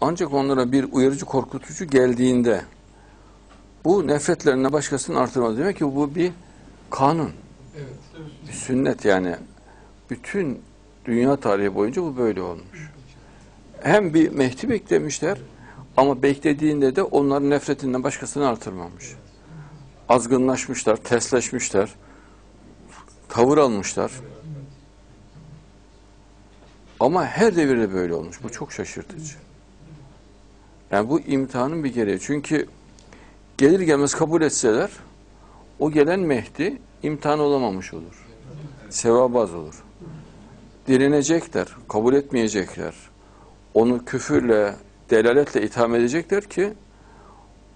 Ancak onlara bir uyarıcı korkutucu geldiğinde bu nefretlerine başkasının artırmaz. Demek ki bu bir kanun, Evet. bir sünnet yani. Bütün dünya tarihi boyunca bu böyle olmuş. Hem bir Mehdi beklemişler ama beklediğinde de onların nefretinden başkasını artırmamış. Azgınlaşmışlar, tesleşmişler, tavır almışlar. Ama her devirde böyle olmuş. Bu çok şaşırtıcı. Yani bu imtihanın bir gereği. Çünkü gelir gelmez kabul etseler o gelen Mehdi imtihan olamamış olur. Sevaba az olur. Direnecekler, kabul etmeyecekler. Onu küfürle, delaletle itham edecekler ki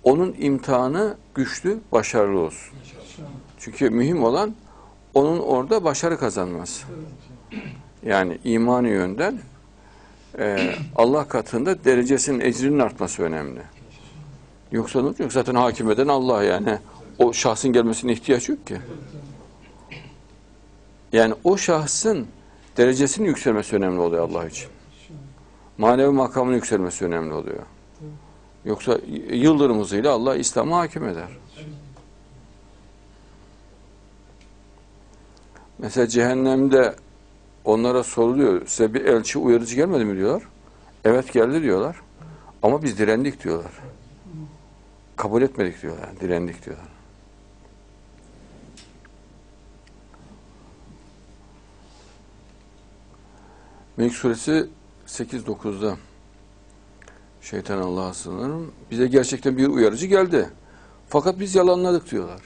onun imtihanı güçlü, başarılı olsun. Çünkü mühim olan onun orada başarı kazanması. Yani imani yönden e, Allah katında derecesinin, ecrinin artması önemli. Yoksa ne olacak? Zaten hakim eden Allah yani. O şahsın gelmesine ihtiyaç yok ki. Yani o şahsın derecesinin yükselmesi önemli oluyor Allah için. Manevi makamının yükselmesi önemli oluyor. Yoksa yıldırım hızıyla Allah İslam'ı hakim eder. Mesela cehennemde onlara soruluyor. Size bir elçi uyarıcı gelmedi mi diyorlar. Evet geldi diyorlar. Ama biz direndik diyorlar. Kabul etmedik diyorlar. Direndik diyorlar. Melek suresi 8-9'da şeytan Allah'a sığınırım. Bize gerçekten bir uyarıcı geldi. Fakat biz yalanladık diyorlar.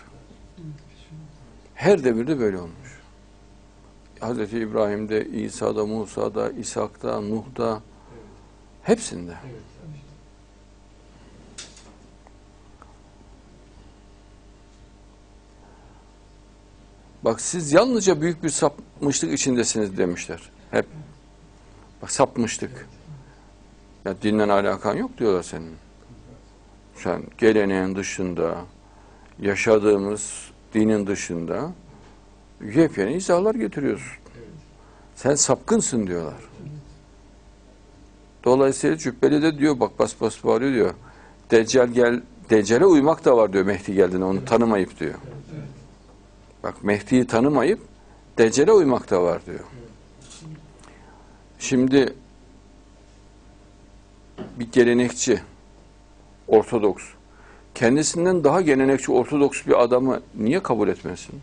Her devirde böyle olmuş. Hz. İbrahim'de, İsa'da, Musa'da, İshak'ta, Nuh'da hepsinde. Evet. Bak siz yalnızca büyük bir sapmışlık içindesiniz demişler. Hep. Bak sapmışlık. Ya dinle alakan yok diyorlar senin. Sen geleneğin dışında, yaşadığımız dinin dışında yepyeni izahlar getiriyorsun. Sen sapkınsın diyorlar. Dolayısıyla Cübbeli de diyor bak bas bas bağırıyor diyor. Deccal gel, Deccale uymak da var diyor Mehdi geldiğinde onu tanımayıp diyor. Bak Mehdi'yi tanımayıp Deccale uymak da var diyor. Şimdi bir gelenekçi, ortodoks, kendisinden daha gelenekçi, ortodoks bir adamı niye kabul etmesin?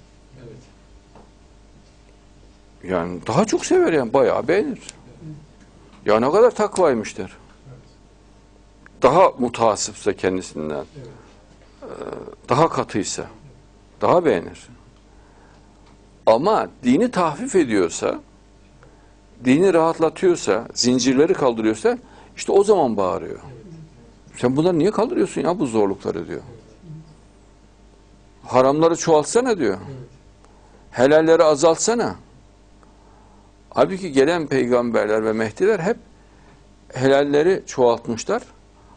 Yani daha çok sever yani, bayağı beğenir. Ya ne kadar takvaymış der. Daha mutasipse kendisinden, Evet. daha katıysa, daha beğenir. Ama dini tahfif ediyorsa, dini rahatlatıyorsa, zincirleri kaldırıyorsa, işte o zaman bağırıyor. Sen bunları niye kaldırıyorsun ya bu zorlukları diyor. Haramları çoğaltsana diyor. Helalleri azaltsana. Halbuki gelen peygamberler ve mehdiler hep helalleri çoğaltmışlar,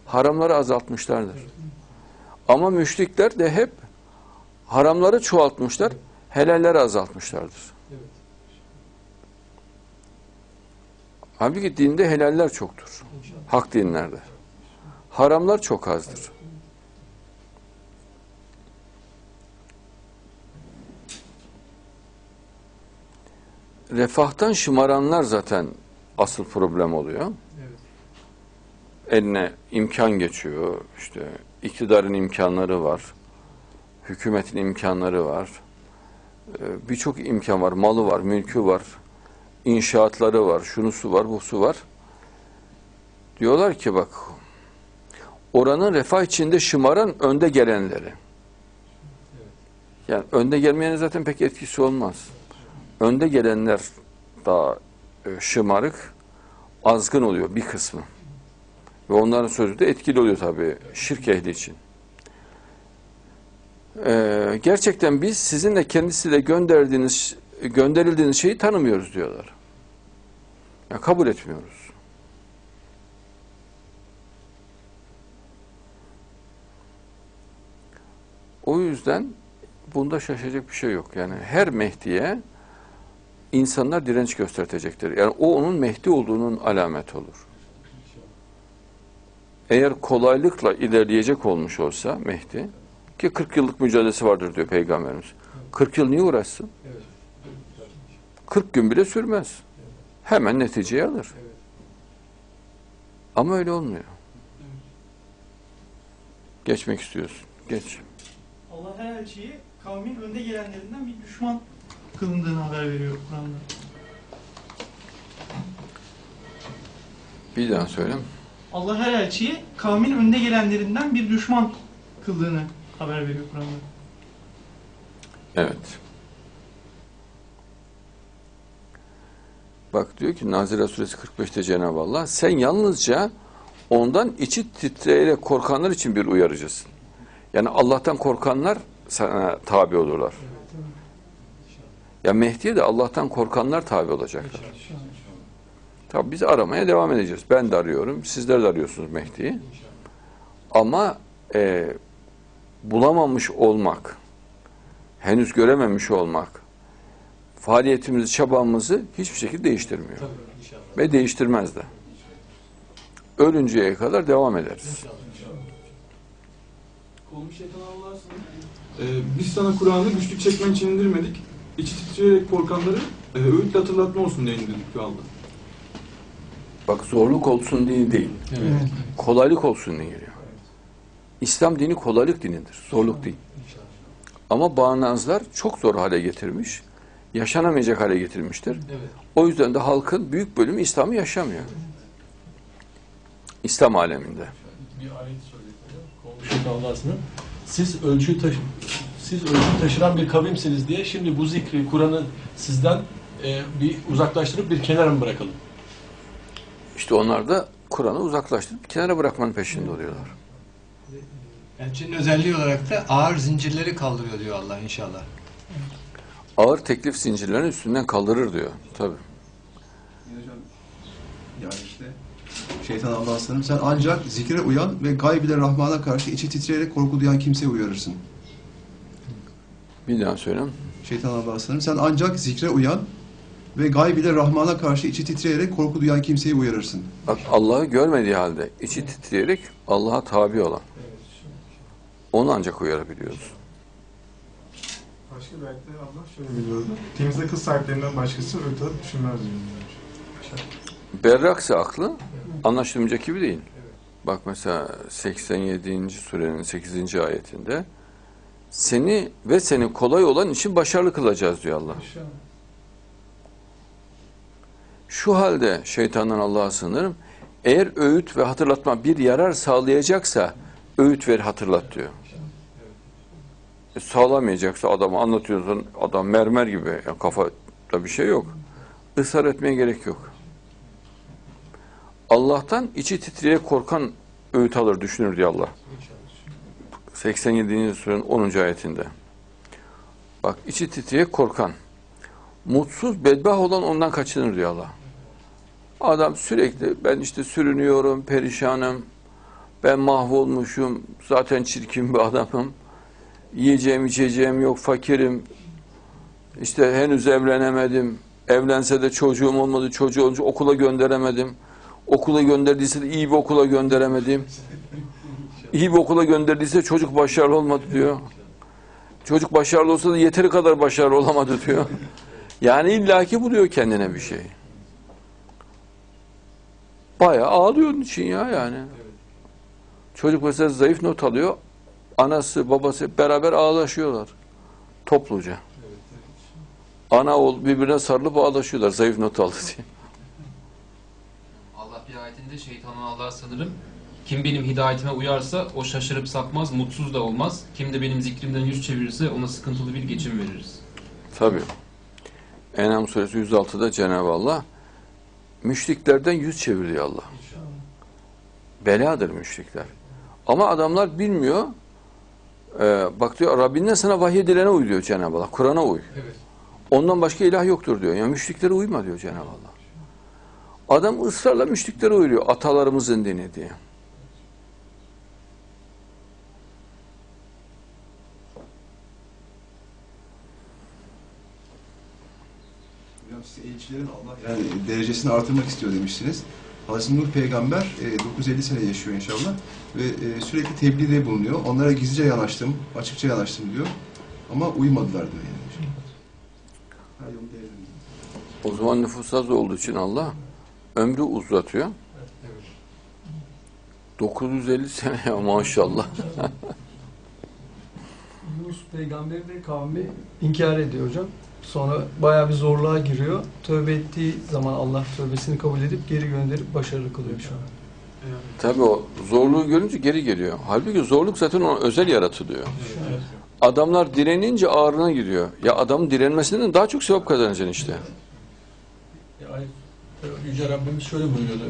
haramları azaltmışlardır. Ama müşrikler de hep haramları çoğaltmışlar, helalleri azaltmışlardır. Halbuki dinde helaller çoktur. Hak dinlerde. Haramlar çok azdır. Refahtan şımaranlar zaten asıl problem oluyor. Evet. Eline imkan geçiyor. İşte iktidarın imkanları var. Hükümetin imkanları var. Ee, Birçok imkan var. Malı var, mülkü var. inşaatları var. Şunusu var, busu var. Diyorlar ki bak oranın refah içinde şımaran önde gelenleri. Yani önde gelmeyenin zaten pek etkisi olmaz. Önde gelenler daha e, şımarık, azgın oluyor bir kısmı. Ve onların sözü de etkili oluyor tabii şirk ehli için. Ee, gerçekten biz sizinle kendisiyle gönderdiğiniz, gönderildiğiniz şeyi tanımıyoruz diyorlar. Ya kabul etmiyoruz. O yüzden bunda şaşacak bir şey yok. Yani her Mehdi'ye insanlar direnç göstertecektir. Yani o onun Mehdi olduğunun alamet olur. eğer kolaylıkla ilerleyecek olmuş olsa Mehdi ki 40 yıllık mücadelesi vardır diyor Peygamberimiz. 40 yıl niye uğraşsın? 40 gün bile sürmez. Hemen neticeyi alır. Ama öyle olmuyor. Geçmek istiyorsun. Geç. Allah her elçiyi kavmin önde gelenlerinden bir düşman kılındığını haber veriyor Kur'an'da. Bir daha söyle. Allah her elçiyi kavmin önde gelenlerinden bir düşman kıldığını haber veriyor Kur'an'da. Evet. Bak diyor ki Nazire Suresi 45'te Cenab-ı Allah sen yalnızca ondan içi titreyerek korkanlar için bir uyarıcısın. Yani Allah'tan korkanlar sana tabi olurlar. Ya Mehdi'ye de Allah'tan korkanlar tabi olacaklar. Tabi biz aramaya devam edeceğiz. Ben de arıyorum, sizler de arıyorsunuz Mehdi'yi. Ama e, bulamamış olmak, henüz görememiş olmak, faaliyetimizi, çabamızı hiçbir şekilde değiştirmiyor. Ve değiştirmez de. Ölünceye kadar devam ederiz. Ee, biz sana Kur'an'ı güçlük çekmen için indirmedik. İçi titreyerek korkanları e, öğütle hatırlatma olsun diye indirdik diyor Allah. Bak zorluk olsun diye değil. Kolaylık olsun diye geliyor. İslam dini kolaylık dinidir. Zorluk değil. Ama bağnazlar çok zor hale getirmiş. Yaşanamayacak hale getirmiştir. O yüzden de halkın büyük bölümü İslam'ı yaşamıyor. İslam aleminde. bir ayet söyledi. Siz ölçü taşı siz ölçü taşıran bir kavimsiniz diye şimdi bu zikri Kur'an'ı sizden e, bir uzaklaştırıp bir kenara mı bırakalım? İşte onlar da Kur'an'ı uzaklaştırıp kenara bırakmanın peşinde oluyorlar. Elçinin özelliği olarak da ağır zincirleri kaldırıyor diyor Allah inşallah. Ağır teklif zincirlerini üstünden kaldırır diyor. Tabii. Hocam, yani işte şeytan Allah'a. Sen ancak zikre uyan ve gayb ile Rahman'a karşı içi titreyerek korku duyan kimseye uyarırsın. Bir daha söyleyeyim. Şeytan Allah'a sığınırım. Sen ancak zikre uyan ve gayb ile Rahman'a karşı içi titreyerek korku duyan kimseyi uyarırsın. Bak Allah'ı görmediği halde içi titreyerek Allah'a tabi olan. Onu ancak uyarabiliyoruz. Başka bir ayette Allah şöyle biliyordu. Temizde kız sahiplerinden başkası öyle düşünmez diyor. Berraksa aklı anlaşılmayacak gibi değil. Bak mesela 87. surenin 8. ayetinde seni ve seni kolay olan için başarılı kılacağız diyor Allah. Şu halde şeytandan Allah'a sığınırım. Eğer öğüt ve hatırlatma bir yarar sağlayacaksa öğüt ver hatırlat diyor. E, sağlamayacaksa adamı anlatıyorsun adam mermer gibi yani kafada bir şey yok. Israr etmeye gerek yok. Allah'tan içi titreyerek korkan öğüt alır, düşünür diyor Allah. 87. surenin 10. ayetinde. Bak içi titreyerek korkan, mutsuz, bedbah olan ondan kaçınır diyor Allah. Adam sürekli ben işte sürünüyorum, perişanım, ben mahvolmuşum, zaten çirkin bir adamım, yiyeceğim içeceğim yok, fakirim, işte henüz evlenemedim, evlense de çocuğum olmadı, çocuğu olunca okula gönderemedim, okula gönderdiyse de iyi bir okula gönderemedim, iyi bir okula gönderdiyse çocuk başarılı olmadı diyor. Çocuk başarılı olsa da yeteri kadar başarılı olamadı diyor. Yani illaki buluyor kendine bir şey. Bayağı ağlıyor onun için ya yani. Çocuk mesela zayıf not alıyor. Anası, babası beraber ağlaşıyorlar. Topluca. Ana oğul birbirine sarılıp ağlaşıyorlar zayıf not aldı diye. Allah bir ayetinde şeytanın Allah'a sanırım. Kim benim hidayetime uyarsa o şaşırıp sapmaz, mutsuz da olmaz. Kim de benim zikrimden yüz çevirirse ona sıkıntılı bir geçim veririz. Tabii. Enam suresi 106'da Cenab-ı Allah müşriklerden yüz çeviriyor Allah. Beladır müşrikler. Ama adamlar bilmiyor. Ee, bak diyor Rabbinden sana vahyedilene uy diyor Cenab-ı Allah. Kur'an'a uy. Ondan başka ilah yoktur diyor. Yani müşriklere uyma diyor Cenab-ı Allah. Adam ısrarla müşriklere uyuyor. Atalarımızın dini diye. Elçilerin Allah yani derecesini artırmak istiyor demiştiniz. Hazreti Nuh peygamber e, 950 sene yaşıyor inşallah ve e, sürekli tebliğde bulunuyor. Onlara gizlice yanaştım, açıkça yanaştım diyor. Ama uymadılar diyor yani. O zaman nüfus az olduğu için Allah ömrü uzatıyor. 950 sene ya maşallah. Yunus peygamberi de kavmi inkar ediyor hocam. Sonra bayağı bir zorluğa giriyor. Tövbe ettiği zaman Allah tövbesini kabul edip geri gönderip başarılı kılıyor şu an. Tabii o zorluğu görünce geri geliyor. Halbuki zorluk zaten ona özel yaratılıyor. Adamlar direnince ağrına gidiyor. Ya adam direnmesinden daha çok sevap kazanacaksın işte. Yani, Yüce Rabbimiz şöyle buyuruyordu.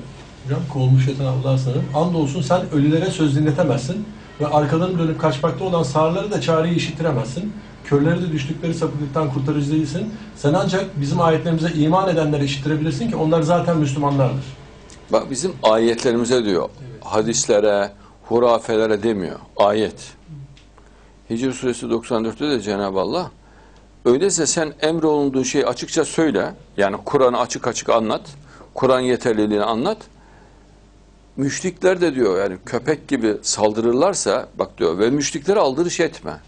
Hocam kovulmuş şeytan Allah'a sanırım. Andolsun sen ölülere söz dinletemezsin ve arkalarını dönüp kaçmakta olan sağırları da çağrıyı işittiremezsin. Körleri de düştükleri sapıklıktan kurtarıcı değilsin. Sen ancak bizim ayetlerimize iman edenlere işittirebilirsin ki onlar zaten Müslümanlardır. Bak bizim ayetlerimize diyor. Hadislere, hurafelere demiyor. Ayet. Hicr suresi 94'te de Cenab-ı Allah öyleyse sen emrolunduğun şeyi açıkça söyle. Yani Kur'an'ı açık açık anlat. Kur'an yeterliliğini anlat. Müşrikler de diyor yani köpek gibi saldırırlarsa bak diyor ve müşriklere aldırış etme.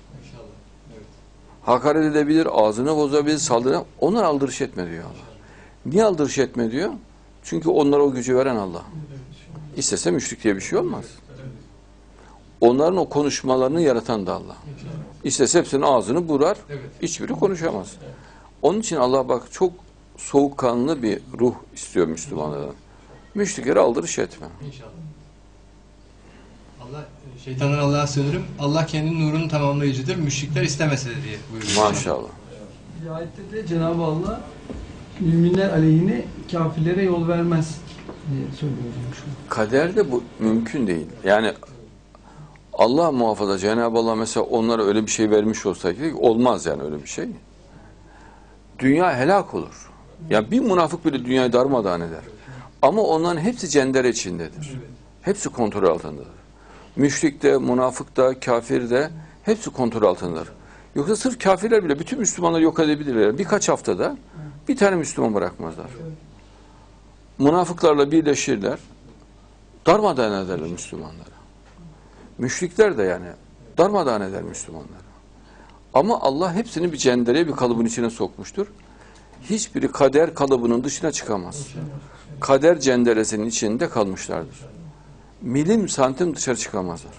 Hakaret edebilir, ağzını bozabilir, saldırı. Onlar aldırış etme diyor Allah. Niye aldırış etme diyor? Çünkü onlara o gücü veren Allah. İstese müşrik diye bir şey olmaz. Onların o konuşmalarını yaratan da Allah. İstese hepsinin ağzını burar, hiçbiri konuşamaz. Onun için Allah bak çok soğukkanlı bir ruh istiyor Müslümanlardan. Müşriklere aldırış etme. İnşallah. Allah, şeytandan Allah'a sığınırım. Allah kendi nurunu tamamlayıcıdır. Müşrikler istemese de diye buyuruyor. Maşallah. Bir ayette de Cenab-ı Allah müminler aleyhine kafirlere yol vermez diye söylüyor an. Kaderde bu mümkün değil. Yani Allah muhafaza Cenab-ı Allah mesela onlara öyle bir şey vermiş olsaydı olmaz yani öyle bir şey. Dünya helak olur. Ya bir münafık bile dünyayı darmadağın eder. Ama onların hepsi cender içindedir. Hepsi kontrol altındadır. Müşrik de, münafık da, kafir de hepsi kontrol altındadır. Yoksa sırf kafirler bile bütün Müslümanları yok edebilirler. Birkaç haftada bir tane Müslüman bırakmazlar. Münafıklarla birleşirler. Darmadağın ederler Müslümanları. Müşrikler de yani darmadağın eder Müslümanları. Ama Allah hepsini bir cendere, bir kalıbın içine sokmuştur. Hiçbiri kader kalıbının dışına çıkamaz. Kader cenderesinin içinde kalmışlardır milim santim dışarı çıkamazlar.